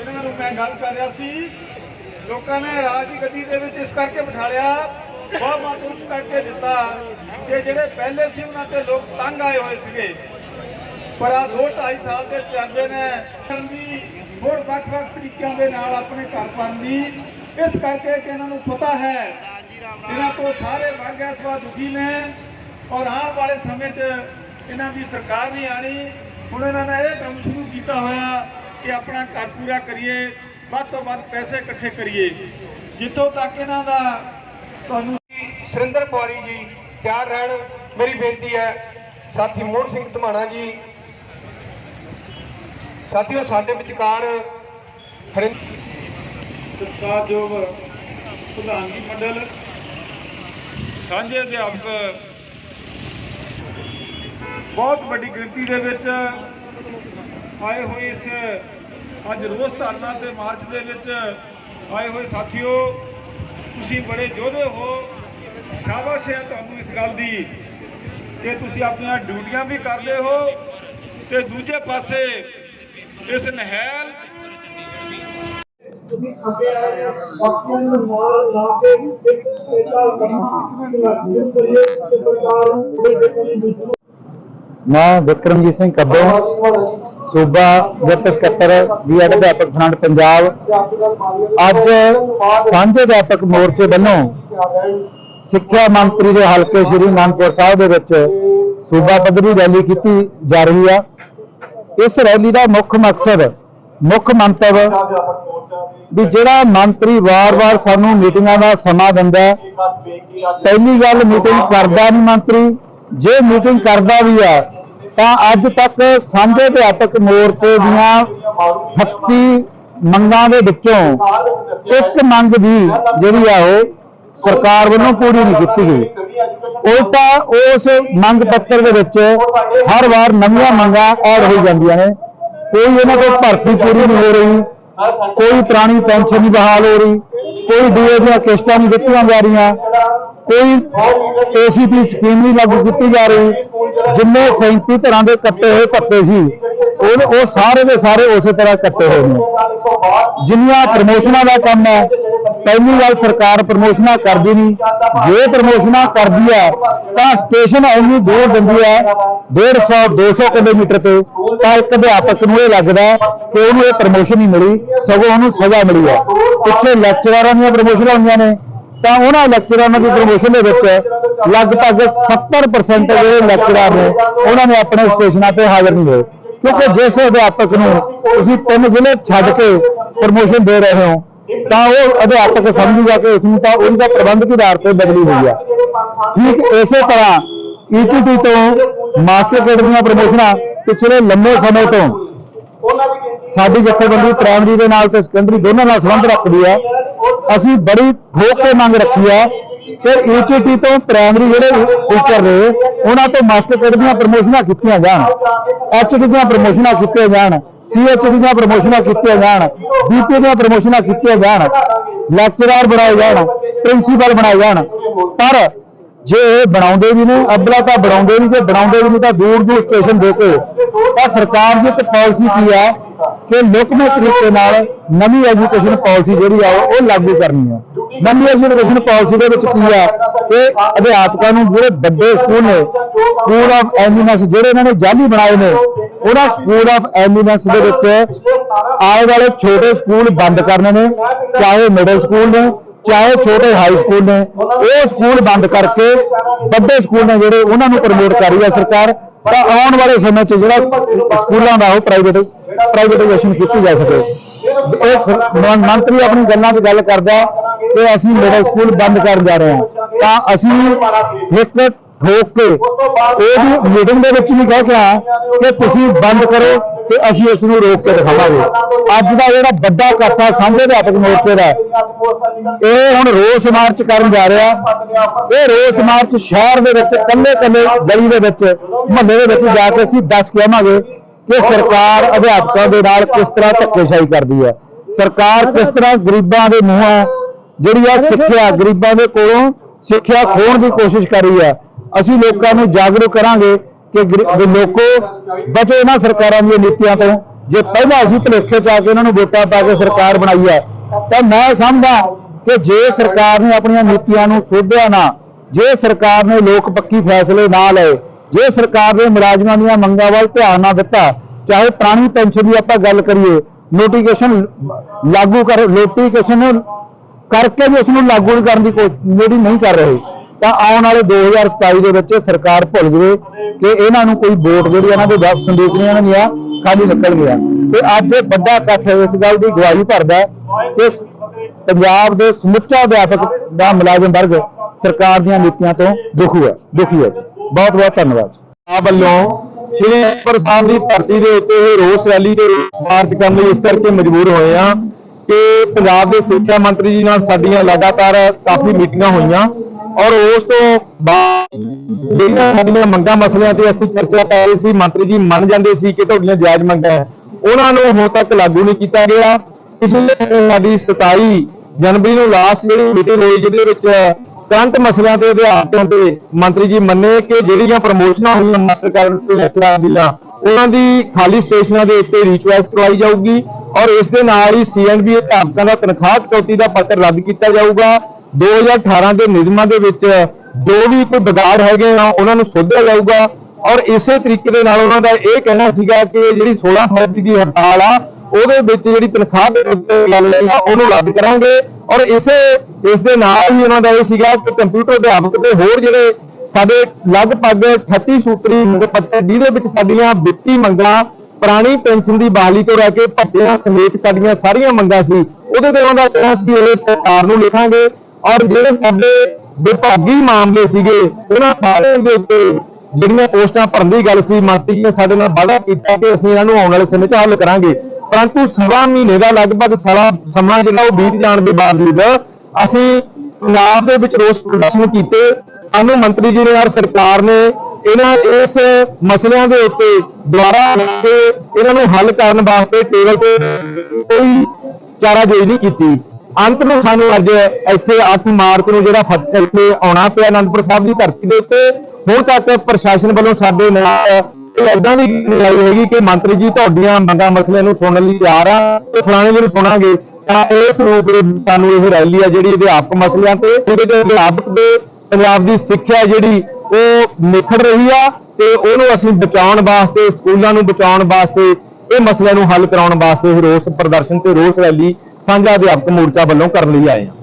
ਇਹਨਾਂ ਨੂੰ ਮੈਂ ਗੱਲ ਕਰ ਰਿਹਾ ਸੀ। ਲੋਕਾਂ ਨੇ ਰਾਜ ਦੀ ਗੱਡੀ ਦੇ ਵਿੱਚ ਇਸ ਕਰਕੇ ਬਿਠਾ ਲਿਆ, ਬਹੁਤ ਮਤ ਕਰਕੇ ਦਿੱਤਾ ਕਿ ਜਿਹੜੇ ਪਹਿਲੇ ਸੀ ਉਹਨਾਂ ਤੇ ਲੋਕ ਤੰਗ ਆਏ ਹੋਏ ਸੀਗੇ। ਪਰ ਆ ਦੋ ਢਾਈ ਸਾਲ ਦੇ ਤਜਰਬੇ ਨੇ। ਦੀ ਹੋਰ ਵੱਖ-ਵੱਖ ਤਰੀਕਿਆਂ ਦੇ ਨਾਲ ਆਪਣੇ ਘਰ ਪਾਉਣ ਦੀ। ਇਸ ਕਰਕੇ ਕਿ ਇਹਨਾਂ ਨੂੰ ਪਤਾ ਹੈ ਇਹਨਾਂ ਤੋਂ ਸਾਰੇ ਵਰਗ ਇਸ ਦੁਖੀ ਨੇ ਔਰ ਆਉਣ ਵਾਲੇ ਸਮੇਂ 'ਚ ਇਹਨਾਂ ਦੀ ਸਰਕਾਰ ਨਹੀਂ ਆਣੀ ਹੁਣ ਇਹਨਾਂ ਨੇ ਇਹ ਕੰਮ ਸ਼ੁਰੂ ਕੀਤਾ ਹੋਇਆ ਕਿ ਆਪਣਾ ਘਰ ਪੂਰਾ ਕਰੀਏ, ਵੱਧ ਤੋਂ ਵੱਧ ਪੈਸੇ ਇਕੱਠੇ ਕਰੀਏ। ਜਿੱਥੋਂ ਤੱਕ ਇਹਨਾਂ ਦਾ ਤੁਹਾਨੂੰ ਸੁਰਿੰਦਰ ਕੁਆਰੀ ਜੀ ਤਿਆਰ ਰਹਿਣ, ਮੇਰੀ ਬੇਨਤੀ ਹੈ, ਸਾਥੀ ਮੋਹਨ ਸਿੰਘ ਧਮਾਣਾ ਜੀ, ਸਾਥੀਓ ਸਾਡੇ ਵਿਚਕਾਰ ਹਰਿੰ- ਸਤਿਕਾਰਯੋਗ ਪ੍ਰਧਾਨਗੀ ਮੰਡਲ, ਸਾਂਝੇ ਅਧਿਆਪਕ, ਬਹੁਤ ਵੱਡੀ ਗਿਣਤੀ ਦੇ ਵਿੱਚ ਆਏ ਹੋਏ ਇਸ ਅੱਜ ਰੋਸ ਧਰਨਾ ਤੇ ਮਾਰਚ ਦੇ ਵਿੱਚ ਆਏ ਹੋਏ ਸਾਥੀਓ ਤੁਸੀਂ ਬੜੇ ਯੋਧੇ ਹੋ। ਸ਼ਾਬਾਸ਼ ਹੈ ਤੁਹਾਨੂੰ ਇਸ ਗੱਲ ਦੀ। ਕਿ ਤੁਸੀਂ ਆਪਣੀਆਂ ਡਿਊਟੀਆਂ ਵੀ ਕਰਦੇ ਹੋ। ਤੇ ਦੂਜੇ ਪਾਸੇ ਇਸ ਨਹਿਲ ਤੁਸੀਂ ਅੱਗੇ ਆਏ ਬਾਕੀਆਂ ਨੂੰ ਲਾ ਕੇ ਇੱਕ ਮੈਂ ਵਿਕਰਮਜੀਤ ਸਿੰਘ ਕੱਬੋ। ਸੂਬਾ ਵਿੱਤ ਸਕੱਤਰ ਬੀ ਅਧਿਆਪਕ ਫਰੰਟ ਪੰਜਾਬ, ਅੱਜ ਸਾਂਝੇ ਅਧਿਆਪਕ ਮੋਰਚੇ ਵੱਲੋਂ ਸਿੱਖਿਆ ਮੰਤਰੀ ਦੇ ਹਲਕੇ ਸ਼੍ਰੀ ਅਨੰਦਪੁਰ ਸਾਹਿਬ ਦੇ ਵਿੱਚ ਸੂਬਾ ਪੱਧਰੀ ਰੈਲੀ ਕੀਤੀ ਜਾ ਰਹੀ ਆ। ਇਸ ਰੈਲੀ ਦਾ ਮੁੱਖ ਮਕਸਦ, ਮੁੱਖ ਮੰਤਵ ਵੀ ਜਿਹੜਾ ਮੰਤਰੀ ਵਾਰ-ਵਾਰ ਸਾਨੂੰ ਮੀਟਿੰਗਾਂ ਦਾ ਸਮਾਂ ਦਿੰਦਾ ਪਹਿਲੀ ਗੱਲ ਮੀਟਿੰਗ ਕਰਦਾ ਨਹੀਂ ਮੰਤਰੀ, ਜੇ ਮੀਟਿੰਗ ਕਰਦਾ ਵੀ ਆ ਤਾਂ ਅੱਜ ਤੱਕ ਸਾਂਝੇ ਅਧਿਆਪਕ ਮੋਰਚੇ ਦੀਆਂ 38 ਮੰਗਾਂ ਦੇ ਵਿੱਚੋਂ ਇੱਕ ਮੰਗ ਵੀ ਜਿਹੜੀ ਆ ਉਹ ਸਰਕਾਰ ਵੱਲੋਂ ਪੂਰੀ ਨਹੀਂ ਕੀਤੀ ਗਈ। ਉਲਟਾ ਉਸ ਮੰਗ ਪੱਤਰ ਦੇ ਵਿੱਚ ਹਰ ਵਾਰ ਨਵੀਆਂ ਮੰਗਾਂ ਐਡ ਹੋਈ ਜਾਂਦੀਆਂ ਨੇ। ਕੋਈ ਇਹਨਾਂ ਕੋਲ ਭਰਤੀ ਪੂਰੀ ਨਹੀਂ ਹੋ ਰਹੀ, ਕੋਈ ਪੁਰਾਣੀ ਪੈਨਸ਼ਨ ਨਹੀਂ ਬਹਾਲ ਹੋ ਰਹੀ ਕੋਈ ਡੀਏ ਦੀਆਂ ਕਿਸ਼ਤਾਂ ਨਹੀਂ ਦਿੱਤੀਆਂ ਜਾ ਰਹੀਆਂ। ਕੋਈ ਏਸੀਪੀ ਸਕੀਮ ਨਹੀਂ ਲਾਗੂ ਕੀਤੀ ਜਾ ਰਹੀ। ਜਿੰਨੇ 37 ਤਰ੍ਹਾਂ ਦੇ ਕੱਟੇ ਹੋਏ ਭੱਤੇ ਸੀ ਉਹ ਉਹ ਸਾਰੇ ਦੇ ਸਾਰੇ ਉਸੇ ਤਰ੍ਹਾਂ ਕੱਟੇ ਹੋਏ ਨੇ। ਜਿੰਨੀਆਂ ਪ੍ਰਮੋਸ਼ਨਾਂ ਦਾ ਕੰਮ ਹੈ, ਪਹਿਲੀ ਗੱਲ ਸਰਕਾਰ ਪ੍ਰਮੋਸ਼ਨਾਂ ਕਰਦੀ ਨਹੀਂ। ਜੇ ਪ੍ਰਮੋਸ਼ਨਾਂ ਕਰਦੀ ਹੈ, ਤਾਂ ਸਟੇਸ਼ਨ ਇੰਨੀ ਦੂਰ ਦਿੰਦੀ ਹੈ 150 200 ਕਿਲੋਮੀਟਰ ਤੇ। ਤਾਂ ਇੱਕ ਅਧਿਆਪਕ ਨੂੰ ਇਹ ਲੱਗਦਾ ਕਿ ਉਹਨੂੰ ਇਹ ਪ੍ਰਮੋਸ਼ਨ ਨਹੀਂ ਮਿਲੀ, ਸਗੋਂ ਉਹਨੂੰ ਸਜ਼ਾ ਮਿਲੀ ਹੈ। ਪਿੱਛੇ ਲੈਕਚਰਾਰਾਂ ਦੀਆਂ ਪ੍ਰਮੋਸ਼ਨਾਂ ਹੋਈਆਂ ਨੇ। ਤਾਂ ਉਹਨਾਂ ਲੈਕਚਰਾਰਾਂ ਦੀ ਪ੍ਰਮੋਸ਼ਨ ਦੇ ਵਿੱਚ ਲਗਭਗ 70% ਜਿਹੜੇ ਲੈਕਚਰਾਰ ਨੇ, ਉਹਨਾਂ ਨੇ ਆਪਣੇ ਸਟੇਸ਼ਨਾਂ ਤੇ ਹਾਜ਼ਰ ਨਹੀਂ ਹੋਏ। ਕਿਉਂਕਿ ਜਿਸ ਅਧਿਆਪਕ ਨੂੰ ਤੁਸੀਂ ਤਿੰਨ ਜ਼ਿਲ੍ਹੇ ਛੱਡ ਕੇ ਪ੍ਰਮੋਸ਼ਨ ਦੇ ਰਹੇ ਹੋ, ਤਾਂ ਉਹ ਅਧਿਆਪਕ ਸਮਝੂਗਾ ਕਿ ਉਸ ਨੂੰ ਤਾਂ ਉਹਦਾ ਪ੍ਰਬੰਧਕੀ ਆਧਾਰ ਤੇ ਬਦਲੀ ਹੋਈ ਆ। ਠੀਕ ਇਸੇ ਤਰ੍ਹਾਂ ਈਟੀਟੀ ਤੋਂ ਮਾਸਟਰ ਗ੍ਰੇਡ ਦੀਆਂ ਪ੍ਰਮੋਸ਼ਨਾਂ ਪਿਛਲੇ ਲੰਮੇ ਸਮੇਂ ਤੋਂ। ਸਾਡੀ ਜਥੇਬੰਦੀ ਪ੍ਰਾਇਮਰੀ ਦੇ ਨਾਲ ਤੇ ਸੈਕੰਡਰੀ ਦੋਨਾਂ ਨਾਲ ਸੰਬੰਧ ਰੱਖਦੀ ਹੈ। ਅਸੀਂ ਬੜੀ ਠੋਕ ਕੇ ਮੰਗ ਰੱਖੀ ਹੈ ਕਿ ਈਟੀਟੀ ਤੋਂ ਪ੍ਰਾਇਮਰੀ ਜਿਹੜੇ ਟੀਚਰ ਨੇ, ਉਹਨਾਂ ਤੋਂ ਮਾਸਟਰ ਗ੍ਰੇਡ ਦੀਆਂ ਪ੍ਰਮੋਸ਼ਨਾਂ ਕੀਤੀਆਂ ਜਾਣ। ਐਚਡੀ ਦੀਆਂ ਪ੍ਰਮੋਸ਼ਨਾਂ ਕੀਤੀਆਂ ਜਾਣ। ਸੀਐਚਡੀ ਦੀਆਂ ਪ੍ਰਮੋਸ਼ਨਾਂ ਕੀਤੀਆਂ ਜਾਣ। ਬੀਪੀ ਦੀਆਂ ਪ੍ਰਮੋਸ਼ਨਾਂ ਕੀਤੀਆਂ ਜਾਣ। ਲੈਕਚਰਰ ਬਣਾਏ ਜਾਣ। ਪ੍ਰਿੰਸੀਪਲ ਬਣਾਏ ਜਾਣ। ਪਰ ਜੇ ਇਹ ਬਣਾਉਂਦੇ ਵੀ ਨੇ, ਅਬਲਾ ਤਾਂ ਬਣਾਉਂਦੇ ਨਹੀਂ ਜੇ ਬਣਾਉਂਦੇ ਵੀ ਨਹੀਂ ਤਾਂ ਦੂਰ ਦੂਰ ਸਟੇਸ਼ਨ ਦੇ ਕੇ ਤਾਂ ਸਰਕਾਰ ਦੀ ਇੱਕ ਪਾਲਿਸੀ ਕੀ ਹੈ ਕਿ ਲੁਕਵੇਂ ਤਰੀਕੇ ਨਾਲ ਨਵੀਂ ਐਜੂਕੇਸ਼ਨ ਪਾਲਿਸੀ ਜਿਹੜੀ ਆ, ਉਹ ਲਾਗੂ ਕਰਨੀ ਆ। ਨਵੀਂ ਐਜੂਕੇਸ਼ਨ ਪਾਲਿਸੀ ਦੇ ਵਿੱਚ ਕੀ ਆ? ਕਿ ਅਧਿਆਪਕਾਂ ਨੂੰ ਜਿਹੜੇ ਵੱਡੇ ਸਕੂਲ ਨੇ ਸਕੂਲ ਆਫ ਐਮੀਨੈਂਸ ਜਿਹੜੇ ਇਹਨਾਂ ਨੇ ਜਾਲੀ ਬਣਾਏ ਨੇ ਉਹਨਾਂ ਸਕੂਲ ਆਫ ਐਮੀਨੈਂਸ ਦੇ ਵਿੱਚ ਆਏ ਵਾਲੇ ਛੋਟੇ ਸਕੂਲ ਬੰਦ ਕਰਨੇ ਨੇ, ਚਾਹੇ ਮਿਡਲ ਸਕੂਲ ਨੇ ਚਾਹੇ ਛੋਟੇ ਹਾਈ ਸਕੂਲ ਨੇ, ਉਹ ਸਕੂਲ ਬੰਦ ਕਰਕੇ ਵੱਡੇ ਸਕੂਲ ਨੇ ਜਿਹੜੇ ਉਹਨਾਂ ਨੂੰ ਪ੍ਰਮੋਟ ਕਰ ਰਹੀ ਹੈ ਸਰਕਾਰ, ਤਾਂ ਆਉਣ ਵਾਲੇ ਸਮੇਂ 'ਚ ਜਿਹੜਾ ਸਕੂਲਾਂ ਦਾ ਉਹ ਪ੍ਰਾਈਵੇਟ ਪ੍ਰਾਈਵੇਟਾਈਜੇਸ਼ਨ ਕੀਤੀ ਜਾ ਸਕੇ। ਉਹ ਮੰਤਰੀ ਆਪਣੀ ਗੱਲਾਂ 'ਚ ਗੱਲ ਕਰਦਾ ਕਿ ਅਸੀਂ ਮਿਡਲ ਸਕੂਲ ਬੰਦ ਕਰਨ ਜਾ ਰਹੇ ਹਾਂ। ਤਾਂ ਅਸੀਂ ਇੱਕ ਠੋਕ ਕੇ ਉਹਦੀ ਮੀਟਿੰਗ ਦੇ ਵਿੱਚ ਵੀ ਕਹਿ ਕੇ ਆਇਆ ਕਿ ਤੁਸੀਂ ਬੰਦ ਕਰੋ। ਤੇ ਅਸੀਂ ਇਸ ਨੂੰ ਰੋਕ ਕੇ ਦਿਖਾਵਾਂਗੇ। ਅੱਜ ਦਾ ਜਿਹੜਾ ਵੱਡਾ ਇਕੱਠ ਆ ਸਾਂਝੇ ਅਧਿਆਪਕ ਮੋਰਚੇ ਦਾ ਇਹ ਹੁਣ ਰੋਸ ਮਾਰਚ ਕਰਨ ਜਾ ਰਿਹਾ। ਇਹ ਰੋਸ ਮਾਰਚ ਸ਼ਹਿਰ ਦੇ ਵਿੱਚ ਕੱਲੇ ਕੱਲੇ ਗਲੀ ਦੇ ਵਿੱਚ, ਮੁਹੱਲੇ ਦੇ ਵਿੱਚ ਜਾ ਕੇ ਅਸੀਂ ਦੱਸ ਕੇ ਆਵਾਂਗੇ ਕਿ ਸਰਕਾਰ ਅਧਿਆਪਕਾਂ ਦੇ ਨਾਲ ਕਿਸ ਤਰ੍ਹਾਂ ਧੱਕੇਸ਼ਾਹੀ ਕਰਦੀ ਹੈ। ਸਰਕਾਰ ਕਿਸ ਤਰ੍ਹਾਂ ਗਰੀਬਾਂ ਦੇ ਮੂੰਹਾਂ ਜਿਹੜੀ ਆ ਸਿੱਖਿਆ, ਗਰੀਬਾਂ ਦੇ ਕੋਲੋਂ ਸਿੱਖਿਆ ਖੋਣ ਦੀ ਕੋਸ਼ਿਸ਼ ਕਰ ਰਹੀ ਹੈ। ਅਸੀਂ ਲੋਕਾਂ ਨੂੰ ਜਾਗਰੂਕ ਕਰਾਂਗੇ ਕਿ ਲੋਕੋ ਬਚੋ ਇਹਨਾਂ ਸਰਕਾਰਾਂ ਦੀਆਂ ਨੀਤੀਆਂ ਤੋਂ। ਜੇ ਪਹਿਲਾਂ ਅਸੀਂ ਭੁਲੇਖੇ ਚ ਆ ਕੇ ਉਹਨਾਂ ਨੂੰ ਵੋਟਾਂ ਪਾ ਕੇ ਸਰਕਾਰ ਬਣਾਈ ਹੈ, ਤਾਂ ਮੈਂ ਸਮਝਦਾ ਕਿ ਜੇ ਸਰਕਾਰ ਨੇ ਆਪਣੀਆਂ ਨੀਤੀਆਂ ਨੂੰ ਸੋਧਿਆ ਨਾ, ਜੇ ਸਰਕਾਰ ਨੇ ਲੋਕ ਪੱਖੀ ਫੈਸਲੇ ਨਾ ਲਏ, ਜੇ ਸਰਕਾਰ ਨੇ ਮੁਲਾਜ਼ਮਾਂ ਦੀਆਂ ਮੰਗਾਂ ਵੱਲ ਧਿਆਨ ਨਾ ਦਿੱਤਾ, ਚਾਹੇ ਪੁਰਾਣੀ ਪੈਨਸ਼ਨ ਦੀ ਆਪਾਂ ਗੱਲ ਕਰੀਏ ਨੋਟੀਫਿਕੇਸ਼ਨ ਲਾਗੂ ਕਰ ਨੋਟੀਫਿਕੇਸ਼ਨ ਕਰਕੇ ਵੀ ਉਸ ਨੂੰ ਲਾਗੂ ਕਰਨ ਦੀ ਕੋਸ਼ਿਸ਼ ਜਿਹੜੀ ਨਹੀਂ ਕਰ ਰਹੇ, ਤਾਂ ਆਉਣ ਵਾਲੇ 2027 ਦੇ ਵਿੱਚ ਸਰਕਾਰ ਭੁੱਲ ਜਵੇ। ਕਿ ਇਹਨਾਂ ਨੂੰ ਕੋਈ ਵੋਟ ਜਿਹੜੀ ਇਹਨਾਂ ਦੇ ਵਾਪਸ ਸੰਦੇਸ਼ੀਆਂ ਇਹਨਾਂ ਦੀਆਂ ਖਾਲੀ ਨਿਕਲ ਗਿਆ। ਤੇ ਅੱਜ ਵੱਡਾ ਇਕੱਠ ਇਸ ਗੱਲ ਦੀ ਗਵਾਹੀ ਭਰਦਾ ਕਿ ਪੰਜਾਬ ਦੇ ਸਮੁੱਚਾ ਅਧਿਆਪਕ ਦਾ ਮੁਲਾਜ਼ਮ ਵਰਗ ਸਰਕਾਰ ਦੀਆਂ ਨੀਤੀਆਂ ਤੋਂ ਦੁਖੀ ਹੈ ਦੁਖੀ ਹੈ ਬਹੁਤ ਬਹੁਤ ਧੰਨਵਾਦ। ਆ ਵੱਲੋਂ ਸ਼੍ਰੀ ਅਨੰਦਪੁਰ ਸਾਹਿਬ ਦੀ ਧਰਤੀ ਦੇ ਉੱਤੇ ਇਹ ਰੋਸ ਰੈਲੀ ਤੇ ਮਾਰਚ ਕਰਨ ਲਈ ਇਸ ਕਰਕੇ ਮਜਬੂਰ ਹੋਏ ਆ ਕਿ ਪੰਜਾਬ ਦੇ ਸਿੱਖਿਆ ਮੰਤਰੀ ਜੀ ਨਾਲ ਸਾਡੀਆਂ ਲਗਾਤਾਰ ਕਾਫੀ ਮੀਟਿੰਗਾਂ ਹੋਈਆਂ ਔਰ ਉਸ ਤੋਂ ਬਾਅਦ ਜਿਹੜੀਆਂ ਸਾਡੀਆਂ ਮੰਗਾਂ ਮਸਲਿਆਂ ਤੇ ਅਸੀਂ ਚਰਚਾ ਕਰ ਰਹੇ ਸੀ, ਮੰਤਰੀ ਜੀ ਮੰਨ ਜਾਂਦੇ ਸੀ ਕਿ ਤੁਹਾਡੀਆਂ ਜਾਇਜ਼ ਮੰਗਾਂ ਹੈ। ਉਹਨਾਂ ਨੂੰ ਹੁਣ ਤੱਕ ਲਾਗੂ ਨਹੀਂ ਕੀਤਾ ਗਿਆ। ਪਿਛਲੇ ਸਾਡੀ 27 ਜਨਵਰੀ ਨੂੰ ਲਾਸਟ ਜਿਹੜੀ ਮੀਟਿੰਗ ਹੋਈ, ਜਿਹਦੇ ਵਿੱਚ ਕਰੰਟ ਮਸਲਿਆਂ ਤੇ ਅਧਿਆਪਕਾਂ ਤੇ ਮੰਤਰੀ ਜੀ ਮੰਨੇ ਕਿ ਜਿਹੜੀਆਂ ਪ੍ਰਮੋਸ਼ਨਾਂ ਹੋਈਆਂ ਮਾਸਟਰ ਕਾਰਨ ਤੇ ਲੈਕਚਰਾਂ ਦੀਆਂ ਉਹਨਾਂ ਦੀ ਖਾਲੀ ਸਟੇਸ਼ਨਾਂ ਦੇ ਉੱਤੇ ਰੀਚੁਆਇਸ ਕਰਵਾਈ ਜਾਊਗੀ ਔਰ ਇਸ ਦੇ ਨਾਲ ਹੀ ਸੀਐਨਬੀ ਅਧਿਆਪਕਾਂ ਦਾ ਤਨਖਾਹ ਕਟੌਤੀ ਦਾ ਪੱਤਰ ਰੱਦ ਕੀਤਾ ਜਾਊਗਾ। 2018 ਦੇ ਨਿਯਮਾਂ ਦੇ ਵਿੱਚ ਜੋ ਵੀ ਕੋਈ ਵਿਗਾੜ ਹੈਗੇ ਆ, ਉਹਨਾਂ ਨੂੰ ਸੋਧਿਆ ਜਾਊਗਾ। ਔਰ ਇਸੇ ਤਰੀਕੇ ਦੇ ਨਾਲ ਉਹਨਾਂ ਦਾ ਇਹ ਕਹਿਣਾ ਸੀਗਾ ਕਿ ਜਿਹੜੀ 16 ਫਰਵਰੀ ਦੀ ਹੜਤਾਲ ਆ, ਉਹਦੇ ਵਿੱਚ ਜਿਹੜੀ ਤਨਖਾਹ ਦੇ ਗੱਲ ਹੈ ਉਹਨੂੰ ਰੱਦ ਕਰਾਂਗੇ। ਔਰ ਇਸੇ, ਇਸ ਦੇ ਨਾਲ ਹੀ ਉਹਨਾਂ ਦਾ ਇਹ ਸੀਗਾ ਕਿ ਕੰਪਿਊਟਰ ਅਧਿਆਪਕ ਤੇ ਹੋਰ ਜਿਹੜੇ ਸਾਡੇ ਲਗਭਗ 38 ਸੂਤਰੀ ਮੰਗ ਪੱਤਰ ਜਿਹਦੇ ਵਿੱਚ ਸਾਡੀਆਂ ਵਿੱਤੀ ਮੰਗਾਂ, ਪੁਰਾਣੀ ਪੈਨਸ਼ਨ ਦੀ ਬਹਾਲੀ ਤੋਂ ਲੈ ਕੇ ਭੱਤਿਆਂ ਸਮੇਤ ਸਾਡੀਆਂ ਸਾਰੀਆਂ ਮੰਗਾਂ ਸੀ, ਉਹਦੇ ਤੇ ਉਹਨਾਂ ਦਾ ਕਹਿਣਾ ਸੀ, ਇਹ ਸਰਕਾਰ ਨੂੰ ਲਿਖਾਂਗੇ। ਔਰ ਜਿਹੜੇ ਸਾਡੇ ਵਿਭਾਗੀ ਮਾਮਲੇ ਸੀਗੇ, ਉਹਨਾਂ ਸਾਰਿਆਂ ਦੇ ਉੱਤੇ ਜਿਹੜੀਆਂ ਪੋਸਟਾਂ ਭਰਨ ਦੀ ਗੱਲ ਸੀ ਮੰਤਰੀ ਨੇ ਸਾਡੇ ਨਾਲ ਵਾਅਦਾ ਕੀਤਾ ਕਿ ਅਸੀਂ ਇਹਨਾਂ ਨੂੰ ਆਉਣ ਵਾਲੇ ਸਮੇਂ 'ਚ ਹੱਲ ਕਰਾਂਗੇ। ਪਰੰਤੂ ਸਵਾ ਮਹੀਨੇ ਦਾ ਲਗਭਗ ਸਾਰਾ ਸਮਾਂ ਜਿਹੜਾ ਉਹ ਬੀਤ ਜਾਣ ਦੇ ਬਾਵਜੂਦ ਅਸੀਂ ਪੰਜਾਬ ਦੇ ਵਿੱਚ ਰੋਸ ਪ੍ਰਦਰਸ਼ਨ ਕੀਤੇ। ਸਾਨੂੰ ਮੰਤਰੀ ਜੀ ਨੇ ਔਰ ਸਰਕਾਰ ਨੇ ਇਹਨਾਂ ਇਸ ਮਸਲਿਆਂ ਦੇ ਉੱਤੇ ਦੁਆਰਾ ਆ ਕੇ ਇਹਨਾਂ ਨੂੰ ਹੱਲ ਕਰਨ ਵਾਸਤੇ ਟੇਬਲ ਤੇ ਕੋਈ ਚਾਰਾਜੋਈ ਨਹੀਂ ਕੀਤੀ। ਅੰਤ ਨੂੰ ਸਾਨੂੰ ਅੱਜ ਇੱਥੇ 8 ਮਾਰਚ ਨੂੰ ਜਿਹੜਾ ਫਤਿਹ ਇੱਥੇ ਆਉਣਾ ਪਿਆ ਅਨੰਦਪੁਰ ਸਾਹਿਬ ਦੀ ਧਰਤੀ ਦੇ ਉੱਤੇ, ਹੁਣ ਤੱਕ ਪ੍ਰਸ਼ਾਸਨ ਵੱਲੋਂ ਸਾਡੇ ਨਾਲ ਇਦਾਂ ਦੀ ਲੜਾਈ ਹੈਗੀ ਕਿ ਮੰਤਰੀ ਜੀ ਤੁਹਾਡੀਆਂ ਮੰਗਾਂ ਮਸਲਿਆਂ ਨੂੰ ਸੁਣਨ ਲਈ ਤਿਆਰ ਆ ਤੇ ਫਲਾਣੇ ਜੀ ਨੂੰ ਸੁਣਾਂਗੇ। ਤਾਂ ਇਸ ਰੂਪ ਵਿੱਚ ਸਾਨੂੰ ਇਹ ਰੈਲੀ ਆ ਜਿਹੜੀ ਅਧਿਆਪਕ ਮਸਲਿਆਂ ਤੇ, ਉਹਦੇ ਤੇ ਅਧਿਆਪਕ ਦੇ ਪੰਜਾਬ ਦੀ ਸਿੱਖਿਆ ਜਿਹੜੀ ਉਹ ਨਿਖੜ ਰਹੀ ਆ ਤੇ ਉਹਨੂੰ ਅਸੀਂ ਬਚਾਉਣ ਵਾਸਤੇ, ਸਕੂਲਾਂ ਨੂੰ ਬਚਾਉਣ ਵਾਸਤੇ, ਇਹ ਮਸਲਿਆਂ ਨੂੰ ਹੱਲ ਕਰਾਉਣ ਵਾਸਤੇ ਇਹ ਰੋਸ ਪ੍ਰਦਰਸ਼ਨ ਤੇ ਰੋਸ ਰੈਲੀ ਸਾਂਝਾ ਅਧਿਆਪਕ ਮੋਰਚਾ ਵੱਲੋਂ ਕਰਨ ਲਈ ਆਏ ਹਾਂ।